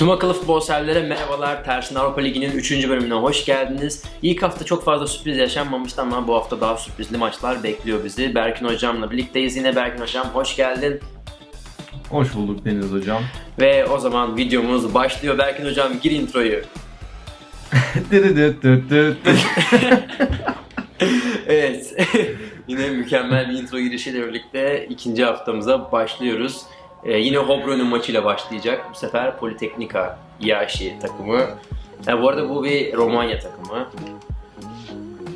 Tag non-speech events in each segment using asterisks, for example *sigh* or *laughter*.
Tüm akıllı futbol severlere merhabalar. Tersin Avrupa Ligi'nin 3. bölümüne hoş geldiniz. İlk hafta çok fazla sürpriz yaşanmamıştı ama bu hafta daha sürprizli maçlar bekliyor bizi. Berkin Hocam'la birlikteyiz yine. Berkin Hocam hoş geldin. Hoş bulduk Deniz Hocam. Ve o zaman videomuz başlıyor. Berkin Hocam gir introyu. *laughs* *laughs* Evet. *laughs* yine mükemmel bir intro girişiyle birlikte ikinci haftamıza başlıyoruz. Ee, yine Hobro'nun maçıyla başlayacak. Bu sefer Politeknika Yaşi takımı. Ha, bu arada bu bir Romanya takımı.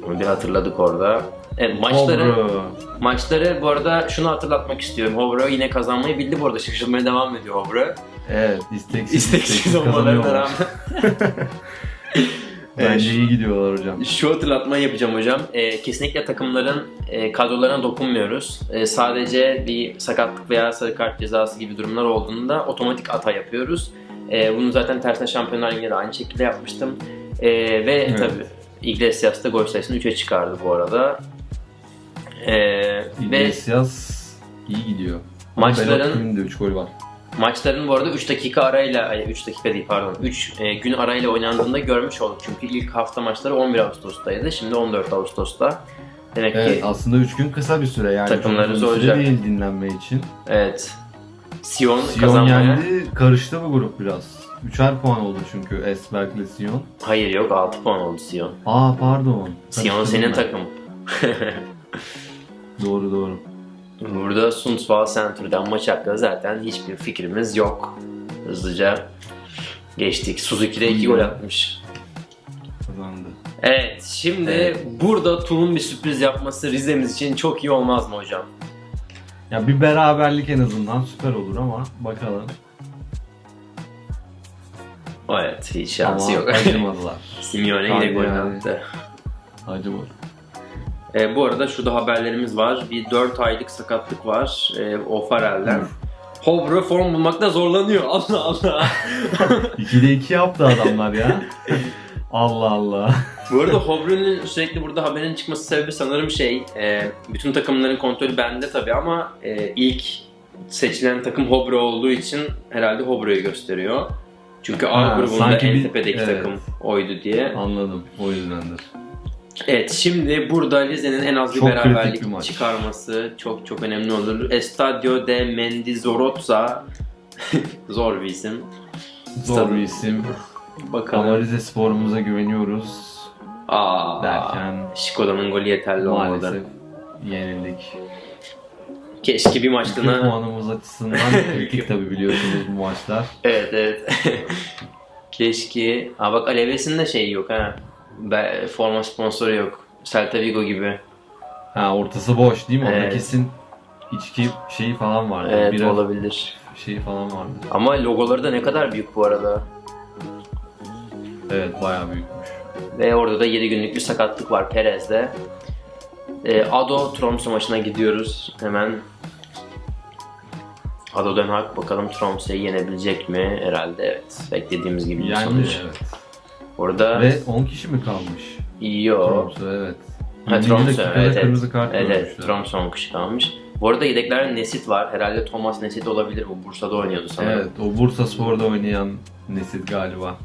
Bunu bir hatırladık orada. Evet, maçları, Hobro. maçları bu arada şunu hatırlatmak istiyorum. Hobro yine kazanmayı bildi bu arada. Şaşırmaya devam ediyor Hobro. Evet isteksiz, İsteksiz olmalarına rağmen. *laughs* Bence iyi gidiyorlar hocam. Şu hatırlatmayı yapacağım hocam. Ee, kesinlikle takımların e, kadrolarına dokunmuyoruz. E, sadece bir sakatlık veya sarı kart cezası gibi durumlar olduğunda otomatik ata yapıyoruz. E, bunu zaten tersine Şampiyonlar Ligi'nde de aynı şekilde yapmıştım. E, ve Evet. tabii Iglesias da gol sayısını 3'e çıkardı bu arada. E, ve Iglesias iyi gidiyor. maçların de 3 gol var. Maçların bu arada 3 dakika arayla, ay 3 dakika değil pardon, 3 gün arayla oynandığında görmüş olduk. Çünkü ilk hafta maçları 11 Ağustos'taydı, şimdi 14 Ağustos'ta. Demek Evet ki aslında 3 gün kısa bir süre yani. Takımları çok uzun süre zorlayacak. değil dinlenme için. evet. Sion, Sion kazanmaya... yendi. Karıştı bu grup biraz. 3'er puan oldu çünkü Esberg ile Sion. Hayır yok 6 puan oldu Sion. Aa pardon. Sion senin ben. takım. *laughs* Doğru doğru. Burada Sundsvall Center'dan maç hakkında zaten hiçbir fikrimiz yok. Hızlıca geçtik. Suzuki de 2 gol atmış. Kazandı. Evet şimdi Evet. burada Tun'un bir sürpriz yapması Rize'miz için çok iyi olmaz mı hocam? Ya bir beraberlik en azından süper olur ama bakalım. Evet hiç şansı ama yok. acımadılar. *laughs* Simeone yine gol attı. Acımadı. E, bu arada şurada haberlerimiz var. Bir 4 aylık sakatlık var e, Ofarel'den. Uf. Hobro form bulmakta zorlanıyor. *laughs* Allah Allah. 2'de 2 yaptı adamlar ya. Allah Allah. bu arada Hobro'nun sürekli burada haberin çıkması sebebi sanırım şey, e, bütün takımların kontrolü bende tabii ama e, ilk seçilen takım Hobro olduğu için herhalde Hobro'yu gösteriyor. Çünkü A Ha, grubunda sanki en bir- tepedeki evet. takım oydu diye. Anladım. O yüzdendir. Evet şimdi burada Rize'nin en az bir Çok beraberlik çıkarması çok çok önemli olur. Estadio de Mendizorroza *laughs* zor bir isim. Zor bir isim. Ama Bakalım. Rize sporumuza güveniyoruz Aa, derken Şkoda'nın golü yeterli maalesef olmadı. yenildik. Keşke bir maçlığına... puanımız açısından *laughs* kritik tabi biliyorsunuz bu maçlar. evet evet. *laughs* Keşke... Aa bak Aleves'in de şeyi yok ha. Be- forma sponsoru yok. Celta Vigo gibi. Ha ortası boş değil mi? Orada Evet. kesin içki şeyi falan vardı. Evet Bira olabilir. şeyi falan vardı. Ama logoları da ne kadar büyük bu arada. Evet bayağı büyükmüş. Ve orada da 7 günlük bir sakatlık var Perez'de. Ee, Ado Tromsø maçına gidiyoruz. Hemen Ado Den Haag bakalım Tromsø'yi yenebilecek mi? Herhalde evet. Beklediğimiz gibi Yani sonuç. evet. Orada Ve 10 kişi mi kalmış? Yo. Tromsø evet. Ha, 20. Tromsø dakikada evet, kırmızı kart Evet, evet. görmüşler. Tromsø 10 kişi kalmış. Bu arada yedeklerde Nesit var. Herhalde Thomas Nesit olabilir. Bu Bursa'da oynuyordu sanırım. Evet o Bursa Spor'da oynayan Nesit galiba.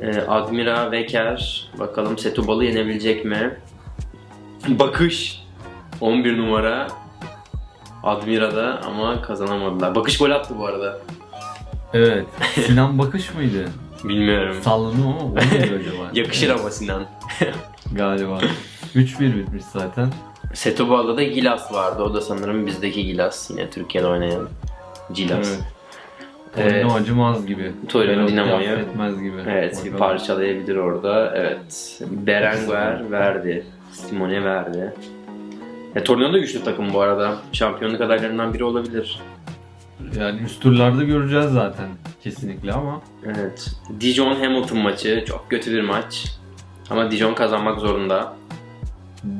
Ee, Admira Veker. Bakalım Setubal'ı yenebilecek mi? Bakış. 11 numara. Admira'da ama kazanamadılar. Bakış gol attı bu arada. Evet. Sinan Bakış mıydı? *laughs* Bilmiyorum. Sallandım ama o muydu acaba? *laughs* Yakışır ama Sinan. *laughs* Galiba. 3-1 bitmiş zaten. Setubal'da da Gilas vardı. O da sanırım bizdeki Gilas. Yine Türkiye'de oynayan Gilas. Evet. Torino acımaz gibi. Torino Dinamo'yu- affetmez gibi. Evet, bir parçalayabilir orada. Evet. Berenguer verdi. Simone verdi. E, Torino da güçlü takım bu arada. Şampiyonluk adaylarından biri olabilir. Yani üst turlarda göreceğiz zaten kesinlikle ama Evet. Dijon Hamilton maçı çok kötü bir maç. Ama Dijon kazanmak zorunda.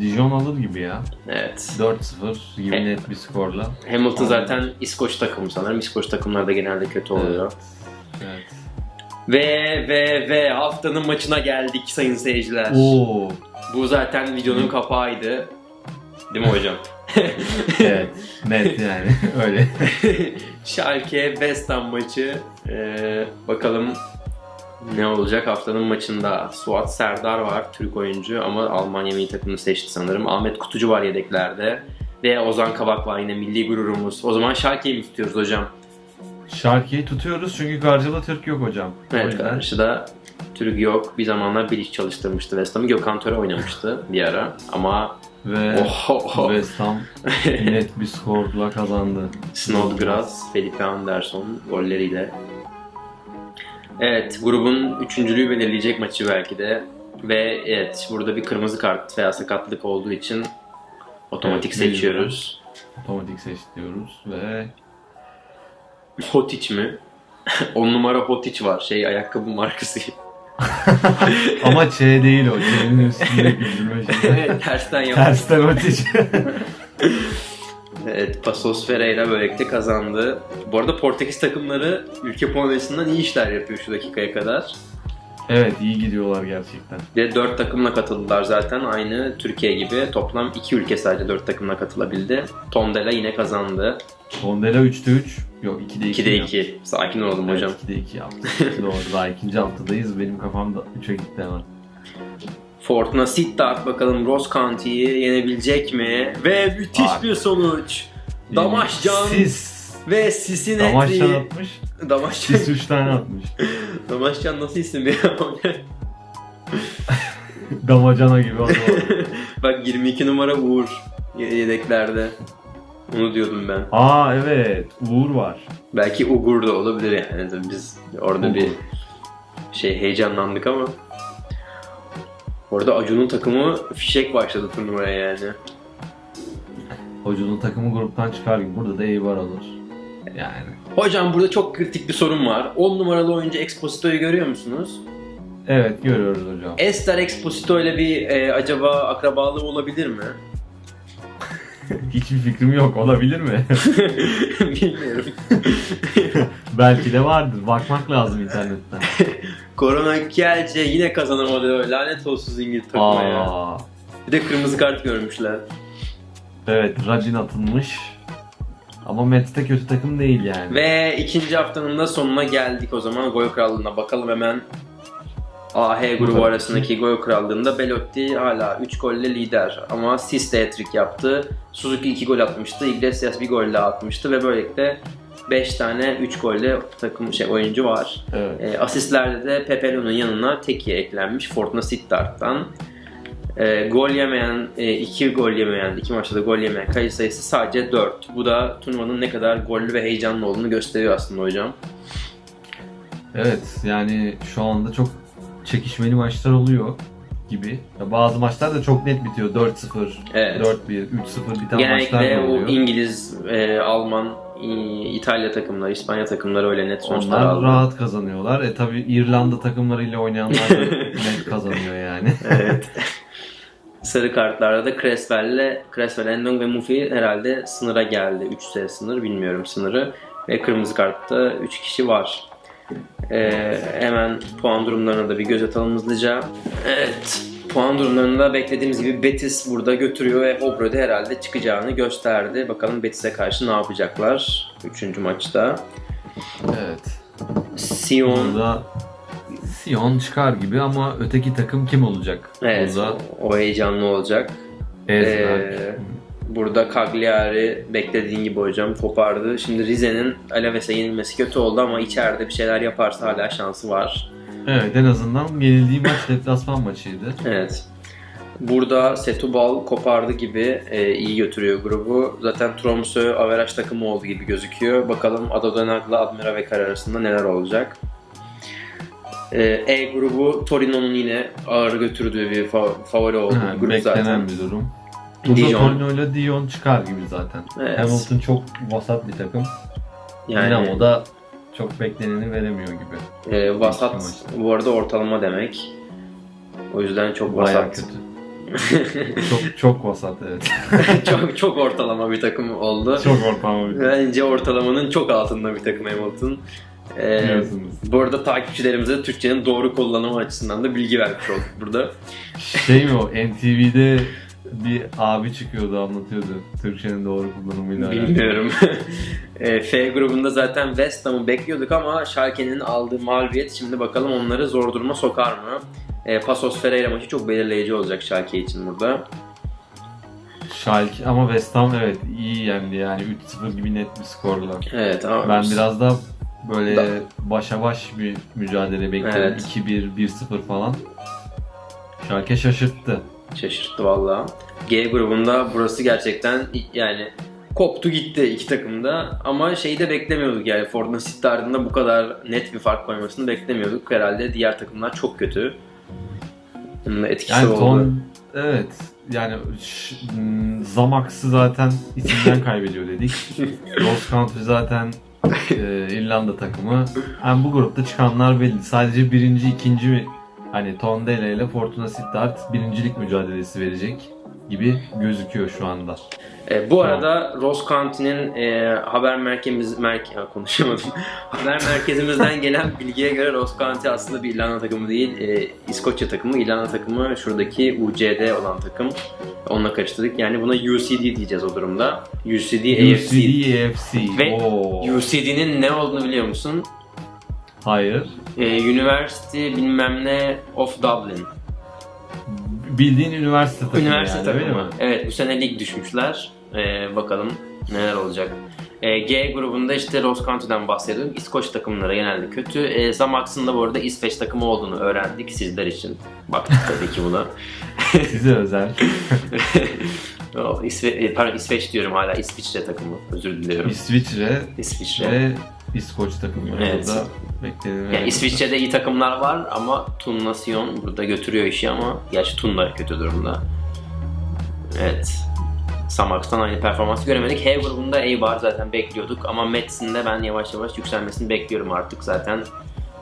Dijon alır gibi ya. Evet. 4-0 gibi Evet. net bir skorla. Hamilton zaten İskoç takımı sanırım. İskoç takımlar da genelde kötü oluyor. Evet. Ve ve ve haftanın maçına geldik sayın seyirciler. Oo. Bu zaten videonun kapağıydı. Değil mi hocam? *laughs* evet. Net yani. *laughs* Öyle. *laughs* Schalke West Ham maçı. Ee, bakalım ne olacak haftanın maçında. Suat Serdar var, Türk oyuncu ama Almanya milli takımını seçti sanırım. Ahmet Kutucu var yedeklerde. Ve Ozan Kabak var yine milli gururumuz. O zaman Schalke'yi mi tutuyoruz hocam? Şarkıyı tutuyoruz çünkü karşıda Türk yok hocam. Evet yüzden karşıda Türk yok. Bir zamanlar Bilic çalıştırmıştı West Ham'ı. Gökhan Töre oynamıştı bir ara. Ama ve oho, West Ham net bir skorla kazandı. Snodgrass, Felipe Anderson golleriyle. Evet, grubun üçüncülüğü belirleyecek maçı belki de. Ve evet, burada bir kırmızı kart veya sakatlık olduğu için otomatik Evet, seçiyoruz. Otomatik seç diyoruz ve Hotiç mi? *laughs* 10 numara Hotiç var. Şey ayakkabı markası. *laughs* ama Ç değil o. Ç'nin üstünde güldürme şeyi. Tersten yap. Tersten öteci. *laughs* Evet, Pasos Ferreira böylelikle kazandı. Bu arada Portekiz takımları ülke puan açısından iyi işler yapıyor şu dakikaya kadar. evet iyi gidiyorlar gerçekten. Ve 4 takımla katıldılar zaten. Aynı Türkiye gibi. Toplam 2 ülke sadece 4 takımla katılabildi. Tondela yine kazandı. Tondela 3'te 3. Yok 2'de 2. 2'de 2. Sakin olalım hocam. Evet, 2'de 2 yaptı. *laughs* Doğru daha ikinci haftadayız. Benim kafam da 3'e gitti hemen. Fortuna Sittard bakalım Ross County'yi yenebilecek mi? Ve müthiş Abi. bir sonuç. Damaşcan Sis. ve Sis'in Damaşcan atmış. Damaşcan. Sis 3 tane atmış. *laughs* Damaşcan nasıl isim ya? *laughs* Damacana gibi adam. Bak 22 numara Uğur yedeklerde. Onu diyordum ben. Aa evet. Uğur var. Belki Ugur da olabilir yani. Tabii Biz orada Uğur. bir şey heyecanlandık ama. Orada Acun'un takımı fişek başladı turnuvaya yani. Hocunun takımı gruptan çıkar gibi. Burada da Eibar alır. Yani. Hocam burada çok kritik bir sorun var. 10 numaralı oyuncu Exposito'yu görüyor musunuz? Evet görüyoruz hocam. Esther Exposito ile bir e, acaba akrabalığı olabilir mi? *laughs* Hiçbir fikrim yok. Olabilir mi? *laughs* Bilmiyorum. *laughs* Belki de vardır. Bakmak lazım internetten. Korona gelce yine kazanamadı. Lanet olsun İngiliz takıma ya. Aa. Bir de kırmızı kart görmüşler. Evet Radin atılmış. Ama Mets de kötü takım değil yani. Ve ikinci haftanın da sonuna geldik o zaman gol krallığına. Bakalım hemen A-H grubu Tabii. arasındaki gol krallığında Belotti hala 3 golle lider. Ama Sis de hat-trick yaptı. Suzuki 2 gol atmıştı. Iglesias bir gol daha atmıştı ve böylelikle 5 tane 3 golle takım şey oyuncu var. Evet. E, asistlerde de Pepelo'nun yanına Teki eklenmiş Fortuna Sittard'dan. E, gol yemeyen, 2 gol yemeyen, 2 maçta da gol yemeyen kayıt sayısı sadece 4. Bu da turnuvanın ne kadar gollü ve heyecanlı olduğunu gösteriyor aslında hocam. Evet yani şu anda çok çekişmeli maçlar oluyor gibi. Ya bazı maçlar da çok net bitiyor. 4-0, Evet. 4-1, 3-0 biten maçlar Genellikle da o oluyor. İngiliz, e, Alman, İ- İtalya takımları, İspanya takımları öyle net sonuçlar Onlar aldı. rahat kazanıyorlar. E tabi İrlanda takımlarıyla oynayanlar da *laughs* net kazanıyor yani. evet. *laughs* Sarı kartlarda da Creswell'le Creswell, Endong ve Mufi herhalde sınıra geldi. 3 sınır bilmiyorum sınırı. Ve kırmızı kartta 3 kişi var. Ee, hemen puan durumlarına da bir göz atalım hızlıca. Evet. Puan durumlarında beklediğimiz gibi Betis burada götürüyor ve Hobro'da herhalde çıkacağını gösterdi. Bakalım Betis'e karşı ne yapacaklar 3. maçta. evet. Sion Burada Sion çıkar gibi ama öteki takım kim olacak? evet, Burada o heyecanlı olacak. Ezber. Ee, Burada Cagliari beklediğin gibi hocam kopardı. Şimdi Rize'nin Alaves'e yenilmesi kötü oldu ama içeride bir şeyler yaparsa hala şansı var. Evet en azından yenildiği maç *laughs* deplasman maçıydı. Evet. Burada Setubal kopardı gibi e, iyi götürüyor grubu. Zaten Tromsø averaj takımı oldu gibi gözüküyor. Bakalım Adodanag'la Admira ve Kar arasında neler olacak. E, E grubu Torino'nun yine ağır götürdüğü bir fa- favori olduğu grup beklenen zaten. bir durum. Burada Dijon. Torino ile Dion çıkar gibi zaten. Evet. Hamilton çok vasat bir takım. Yani Dinamo da çok bekleneni veremiyor gibi. e, vasat bu arada ortalama demek. O yüzden çok Bayağı vasat. kötü. *laughs* çok çok vasat evet. *laughs* çok çok ortalama bir takım oldu. çok ortalama bir Bence ortalamanın çok altında bir takım Hamilton. Ee, bu arada takipçilerimize Türkçenin doğru kullanımı açısından da bilgi vermiş olduk burada. Şey mi o NTV'de bir abi çıkıyordu anlatıyordu. Türkçenin doğru kullanımıyla. Bilmiyorum. *laughs* E, F grubunda zaten West Ham'ı bekliyorduk ama Schalke'nin aldığı mağlubiyet şimdi bakalım onları zor duruma sokar mı? E, Pasos Ferreira maçı çok belirleyici olacak Schalke için burada. Schalke ama West Ham evet iyi yendi yani 3-0 gibi net bir skorla. Evet ama Ben biraz da böyle Da- başa baş bir mücadele bekliyorum. Evet. 2-1, 1-0 falan. Schalke şaşırttı. şaşırttı valla. G grubunda burası gerçekten yani koptu gitti iki takımda ama şeyi de beklemiyorduk yani Fortuna City ardında bu kadar net bir fark koymasını beklemiyorduk. Herhalde diğer takımlar çok kötü. Bunun da etkisi Yani oldu. ton evet yani ş- m, Zamax'ı zaten isimden *laughs* kaybediyor dedik. Ross Country zaten e, İrlanda takımı. Yani bu grupta çıkanlar belli. Sadece birinci, ikinci mi hani Tondela ile Fortuna Sittard birincilik mücadelesi verecek gibi gözüküyor şu anda. E, bu arada Ross County'nin e, haber merkezimiz merke ya, konuşamadım. *laughs* haber merkezimizden gelen bilgiye göre Ross County aslında bir İrlanda takımı değil, e, İskoçya takımı. İrlanda takımı şuradaki UCD olan takım. Onunla karıştırdık. Yani buna UCD diyeceğiz o durumda. UCD AFC. UCD AFC. Ve. UCD'nin ne olduğunu biliyor musun? Hayır. E, University bilmem ne of Dublin. Bildiğin üniversite takımı Üniversite yani, takımı. mi? Evet bu sene lig düşmüşler. Ee, bakalım neler olacak. Ee, G grubunda işte Ross County'den bahsediyorduk. İskoç takımları genelde kötü. Ee, Zamax'ın da bu arada İsveç takımı olduğunu öğrendik sizler için. Baktık tabii ki buna. *laughs* Size özel. *laughs* İsve e, pardon İsveç diyorum hala İsviçre takımı. Özür diliyorum. İsviçre İsviçre. ve İskoç takımı. Evet. Burada bekledim. Yani İsviçre'de iyi takımlar var ama Tun Nation burada götürüyor işi ama gerçi Tun da kötü durumda. Evet. Samax'tan aynı performansı göremedik. H grubunda var zaten bekliyorduk ama Mets'in de ben yavaş yavaş yükselmesini bekliyorum artık zaten.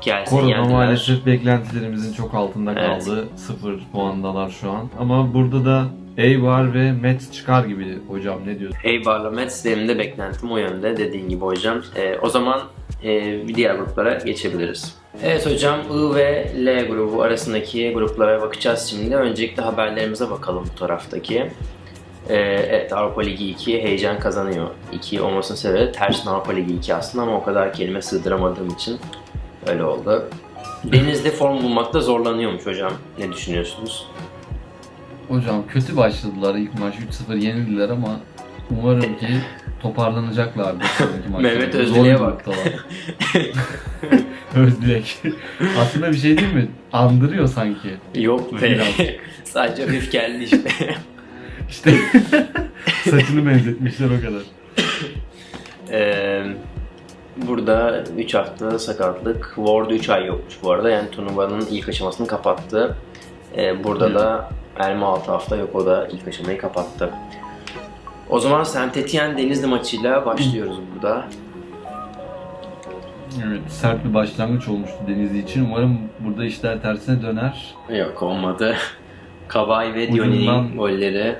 Gelsin Korona yendiler. maalesef beklentilerimizin çok altında Evet. kaldı. Sıfır puandalar şu an. Ama burada da Eibar ve Mets çıkar gibi hocam ne diyorsun? Eibar'la Mets benim de beklentim o yönde dediğin gibi hocam. Ee, o zaman e, diğer gruplara geçebiliriz. Evet hocam I ve L grubu arasındaki gruplara bakacağız şimdi. Öncelikle haberlerimize bakalım bu taraftaki. Ee, evet Avrupa Ligi 2 heyecan kazanıyor. 2 olmasının sebebi tersin Avrupa Ligi 2 aslında ama o kadar kelime sığdıramadığım için öyle oldu. Deniz'de form bulmakta zorlanıyormuş hocam. Ne düşünüyorsunuz? Hocam kötü başladılar ilk maç 3-0 yenildiler ama umarım ki toparlanacaklardır *laughs* sonraki maçta. Mehmet Özdilek'e bak. *laughs* Özdilek. Aslında bir şey değil mi? Andırıyor sanki. Yok be. *laughs* Sadece hafif geldi işte. İşte saçını benzetmişler o kadar. Ee, burada 3 hafta sakatlık. Ward 3 ay yokmuş bu arada. Yani turnuvanın ilk aşamasını kapattı. Ee, burada da Elma 6 hafta yok. O da ilk aşamayı kapattı. O zaman Saint Etienne Denizli maçıyla başlıyoruz burada. Evet, sert bir başlangıç olmuştu Denizli için. Umarım burada işler tersine döner. Yok olmadı. Kabay ve Ucundan- Dioni'nin golleri.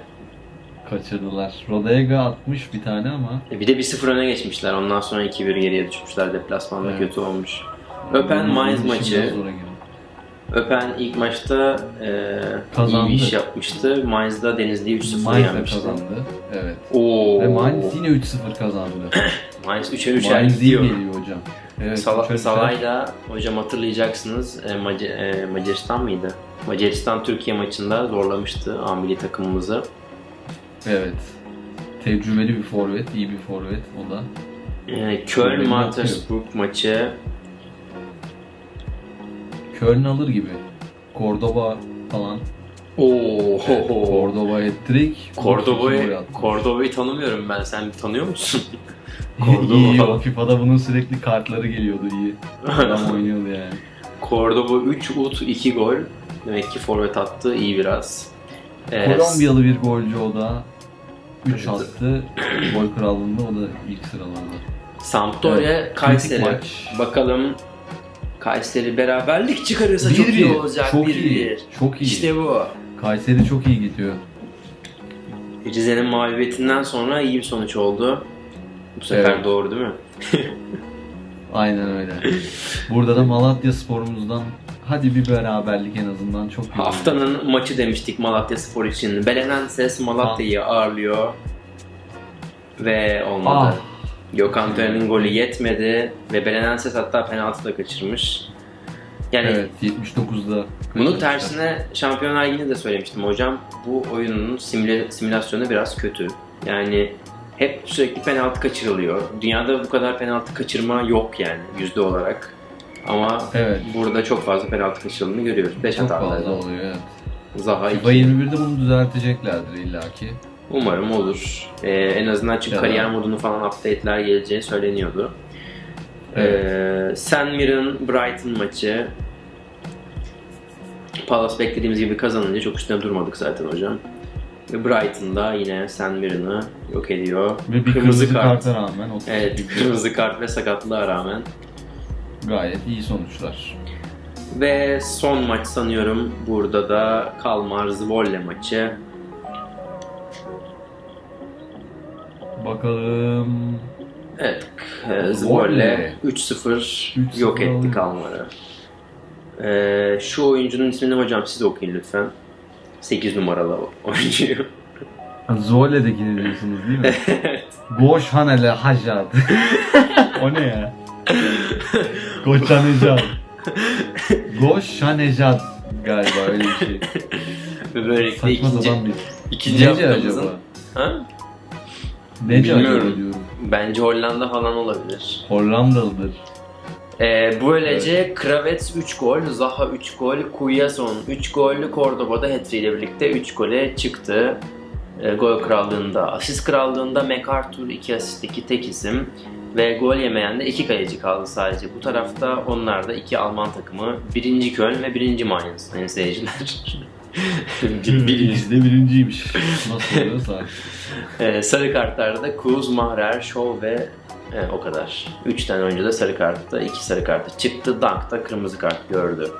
Kaçırdılar. Rodega atmış bir tane ama E, Bir de 1-0 öne geçmişler. Ondan sonra 2-1 geriye düşmüşler. Deplasmanda Evet. kötü olmuş. Öpen Mainz maçı. biraz zora girdi. Öpen ilk maçta e, iyi Kazandı. bir iş yapmıştı. Mainz'da Denizli'yi 3-0 Mainz de yenmişti. kazandı. Evet. Oo. Ve Mainz yine 3-0 kazandı. *clears throat* Mainz 3'e 3'er Mainz iyi gidiyor. geliyor hocam. Evet, Sala- üçer hocam hatırlayacaksınız e, Mac- e, Macaristan mıydı? Macaristan Türkiye maçında zorlamıştı A milli takımımızı. Evet. Tecrübeli bir forvet, iyi bir forvet o da. E, Köln Gollerini Mantersburg maçı Köln alır gibi. Cordoba falan. Oo. Cordoba hat-trick. gol Cordoba'yı atmış. Cordoba'yı tanımıyorum ben. Sen tanıyor musun? *laughs* iyi, Cordoba. o FIFA'da bunun sürekli kartları geliyordu iyi. Adam *laughs* oynuyordu yani. Cordoba 3 ut 2 gol. Demek ki forvet attı iyi biraz. E, Kolombiyalı bir golcü o da. 3 Evet. attı. Gol krallığında o da ilk sıralarda. Sampdoria Evet, Kayseri. Bakalım Kayseri beraberlik çıkarırsa çok iyi 1-1. olacak. Çok 1-1. iyi. Çok iyi. İşte bu. Kayseri çok iyi gidiyor. Rize'nin mağlubiyetinden sonra iyi bir sonuç oldu. Bu sefer Evet. doğru değil mi? *laughs* Aynen öyle. Burada da Malatya sporumuzdan hadi bir beraberlik en azından çok iyi. Haftanın maçı demiştik Malatya Spor için. Belenenses Malatya'yı ağırlıyor. Ve olmadı. Ah. Gökhan Tören'in golü yetmedi ve Belenenses hatta penaltı da kaçırmış. Yani Evet 79'da. Bunun tersine Şampiyonlar Ligi'nde de söylemiştim hocam. Bu oyunun simüle- simülasyonu biraz kötü. Yani hep sürekli penaltı kaçırılıyor. Dünyada bu kadar penaltı kaçırma yok yani yüzde olarak. Ama Evet. burada çok fazla penaltı kaçırıldığını görüyoruz. 5 Çok hatalar. fazla oluyor evet. Zaha FIFA 2. 21'de bunu düzelteceklerdir illaki. Umarım olur. Ee, en azından çünkü Ya. kariyer modunu falan update'ler geleceği söyleniyordu. Evet. Ee. Mirren Brighton maçı. Palace beklediğimiz gibi kazanınca çok üstüne durmadık zaten hocam. Ve Brighton da yine St. Mirren'ı yok ediyor. Ve bir kırmızı, karta rağmen Evet, kırmızı kart ve sakatlığa rağmen. gayet iyi sonuçlar. Ve son maç sanıyorum burada da Kalmar Zvolle maçı. Bakalım. Evet, e, Zvolle. 3-0 3-0 yok etti alıyor. Kalmar'ı. Ee, şu oyuncunun ismini hocam siz okuyun lütfen. 8 numaralı oyuncuyu. Zole'dekini diyorsunuz değil mi? *laughs* Goş Hanele Hajad. o ne ya? Goçanejad. Goş Hanejad galiba öyle bir şey. Ve böylelikle Saçma ikinci, sapan bir. ikinci Nece haftamızın... acaba? Ha? Nece Bilmiyorum. Bence Hollanda falan olabilir. Hollandalıdır. Ee, böylece Kravets 3 gol, Zaha 3 gol, Kuyason 3 gol, Cordoba'da hat ile birlikte 3 gole çıktı. Ee, gol krallığında, asist krallığında MacArthur 2 asistlik tek isim ve gol yemeyen de 2 kaleci kaldı sadece. Bu tarafta onlar da 2 Alman takımı. Birinci Köln ve birinci Mainz sayın seyirciler. birinci. Biz de birinciymiş. Nasıl oluyorsa. *laughs* Ee, sarı kartlarda Kuz, Mahrer, Şov ve e, o kadar. 3 tane oyuncu da sarı kartta, 2 sarı kartı çıktı. Dunk da kırmızı kart gördü.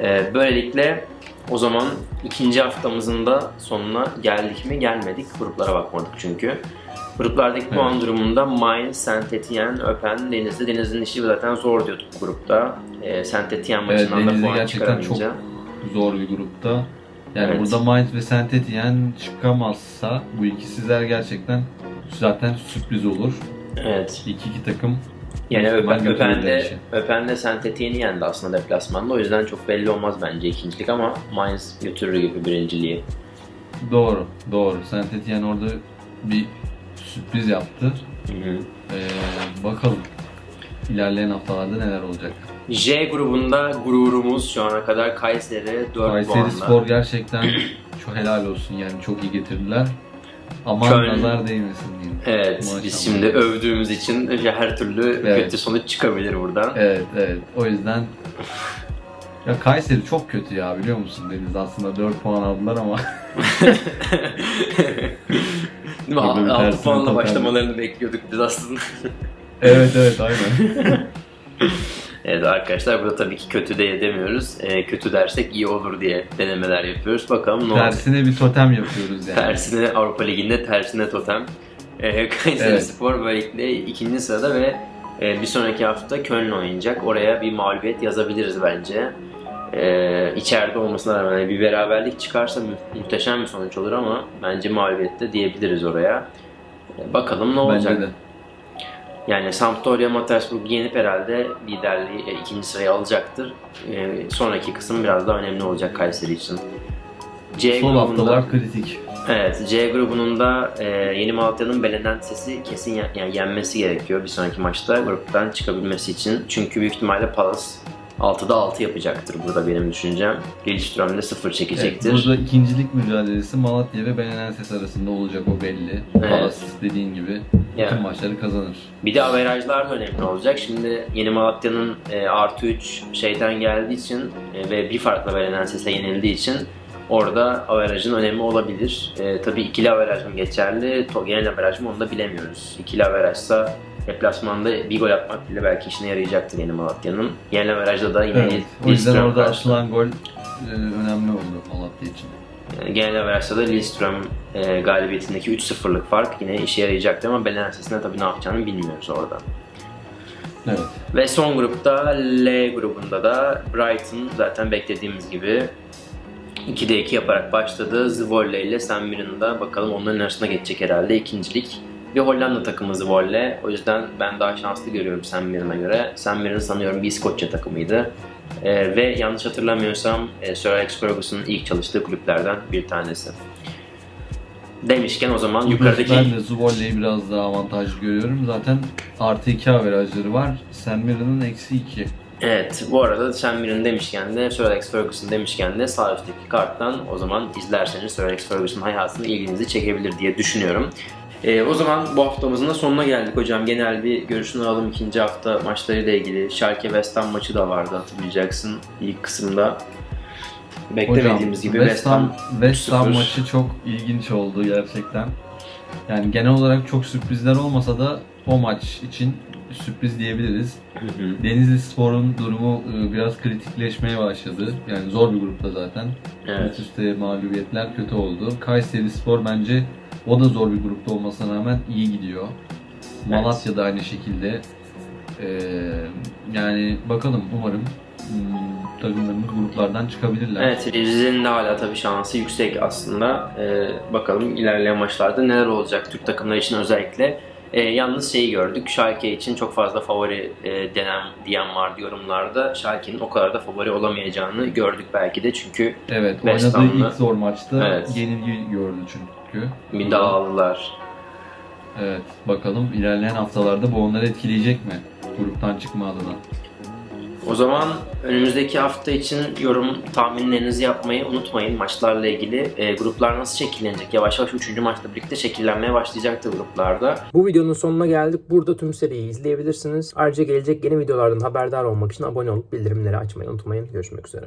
Ee, böylelikle o zaman ikinci haftamızın da sonuna geldik mi? Gelmedik. Gruplara bakmadık çünkü. Gruplardaki Evet. puan durumunda Mainz, Saint Etienne, Öpen, Denizli. Denizli'nin işi zaten zor diyorduk grupta. Ee, Saint Etienne Evet maçından da Denizli puan gerçekten çok çıkaramayınca. zor bir grupta. Yani Evet. burada Mainz ve Saint Etienne çıkamazsa bu ikisiler gerçekten zaten sürpriz olur. Evet. İki iki takım Yani Öpen, götürürler Öpen de, işi. Öpen de Saint Etienne'i yendi aslında deplasmanda. O yüzden çok belli olmaz bence ikincilik ama Mainz götürür gibi birinciliği. Doğru, doğru. Saint Etienne orada bir sürpriz yaptı. Hı hı. Ee, bakalım ilerleyen haftalarda neler olacak. J grubunda gururumuz şu ana kadar Kayseri 4 Kayseri puanla. Spor gerçekten çok helal olsun yani çok iyi getirdiler. Aman Köln- nazar değmesin diyeyim. Evet, Maşallah. biz şimdi övdüğümüz için her türlü Evet. kötü sonuç çıkabilir buradan. Evet evet o yüzden ya Kayseri çok kötü ya biliyor musun Deniz aslında 4 puan aldılar ama *laughs* Değil mi? Burada bir 6 tersine puanla başlamalarını bekliyorduk biz aslında. evet evet aynen. *laughs* evet arkadaşlar burada tabii ki kötü de demiyoruz. Ee, kötü dersek iyi olur diye denemeler yapıyoruz. Bakalım ne olacak. Tersine bir totem yapıyoruz yani. Tersine Avrupa Ligi'nde tersine totem. Ee, *laughs* Kayseri Evet. Spor böylelikle ikinci sırada ve e, bir sonraki hafta Köln oynayacak. Oraya bir mağlubiyet yazabiliriz bence. Ee, içeride olmasına rağmen bir beraberlik çıkarsa mu- muhteşem bir sonuç olur ama bence mağlubiyet de diyebiliriz oraya. Ee, bakalım ne olacak. Bence de. Yani Sampdoria Mattersburg yenip herhalde liderliği e, ikinci sıraya alacaktır. Ee, sonraki kısım biraz daha önemli olacak Kayseri için. C Son grubunda- haftalar kritik. Evet, C grubunun da e, Yeni Malatya'nın Belenen sesi kesin ye- yani yenmesi gerekiyor bir sonraki maçta gruptan çıkabilmesi için. Çünkü büyük ihtimalle Palace 6'da 6 yapacaktır burada benim düşüncem. Lillestrøm de 0 Evet, çekecektir. burada ikincilik mücadelesi Malatya ve Belenenses arasında olacak o belli. Evet. Palace dediğin gibi bütün Yani. maçları kazanır. Bir de averajlar da önemli olacak. Şimdi Yeni Malatya'nın e, artı 3 şeyden geldiği için e, ve bir farkla Belenen sese yenildiği için orada averajın önemi olabilir. E, tabii ikili averaj mı geçerli, genel averaj mı onu da bilemiyoruz. İkili averajsa deplasmanda bir gol atmak bile belki işine yarayacaktır Yeni Malatya'nın. Genel averajda da yine Evet. O yüzden orada atılan gol e, önemli oldu Malatya için. Yani genel averajda da Lillestrøm e, galibiyetindeki 3-0'lık fark yine işe yarayacaktır ama Belen sesinde tabii ne yapacağını bilmiyoruz orada. Evet. Ve son grupta L grubunda da Brighton zaten beklediğimiz gibi 2'de 2 yaparak başladı. Zwolle ile St. Mirren'da bakalım onların arasında geçecek herhalde ikincilik. Bir Hollanda takımı Zwolle. O yüzden ben daha şanslı görüyorum St. Mirren'a göre. St. Mirren sanıyorum bir İskoçya takımıydı. Ee, ve yanlış hatırlamıyorsam e, Sir Alex Ferguson'ın ilk çalıştığı kulüplerden bir tanesi. Demişken o zaman yukarıdaki... Ben de Zwolley'i biraz daha avantajlı görüyorum. Zaten artı 2 averajları var. St. Mirren'ın eksi 2. Evet, bu arada St. Mirren demişken de Sir Alex Ferguson demişken de sağ üstteki karttan o zaman izlerseniz Sir Alex Ferguson hayatını ilginizi çekebilir diye düşünüyorum. Ee, o zaman bu haftamızın da sonuna geldik hocam. Genel bir görüşünü alalım ikinci hafta maçlarıyla ilgili. Schalke West Ham maçı da vardı hatırlayacaksın ilk kısımda. Beklemediğimiz gibi West Ham, West Ham 3-0. maçı çok ilginç oldu gerçekten. Yani genel olarak çok sürprizler olmasa da o maç için sürpriz diyebiliriz. Hı hı. Denizli Spor'un durumu e, biraz kritikleşmeye başladı. Yani zor bir grupta zaten. Evet. Üst üste mağlubiyetler kötü oldu. Kayseri Spor bence o da zor bir grupta olmasına rağmen iyi gidiyor. Malatya da aynı şekilde. Ee, yani bakalım umarım hmm, takımlarımız gruplardan çıkabilirler. Evet, Rize'nin de hala tabii şansı yüksek aslında. Ee, bakalım ilerleyen maçlarda neler olacak Türk takımları için özellikle. Ee, yalnız şeyi gördük, Schalke için çok fazla favori e, denen diyen vardı yorumlarda. Schalke'nin o kadar da favori olamayacağını gördük belki de çünkü Evet, West oynadığı Ham'la- ilk zor maçta Evet. yenilgi gördü çünkü. dağıldılar. Evet, bakalım ilerleyen haftalarda bu onları etkileyecek mi? Gruptan çıkma adına. O zaman önümüzdeki hafta için yorum tahminlerinizi yapmayı unutmayın maçlarla ilgili. E, gruplar nasıl şekillenecek? Yavaş yavaş 3. maçla birlikte şekillenmeye başlayacaktır gruplarda. Bu videonun sonuna geldik. Burada tüm seriyi izleyebilirsiniz. Ayrıca gelecek yeni videolardan haberdar olmak için abone olup bildirimleri açmayı unutmayın. Görüşmek üzere.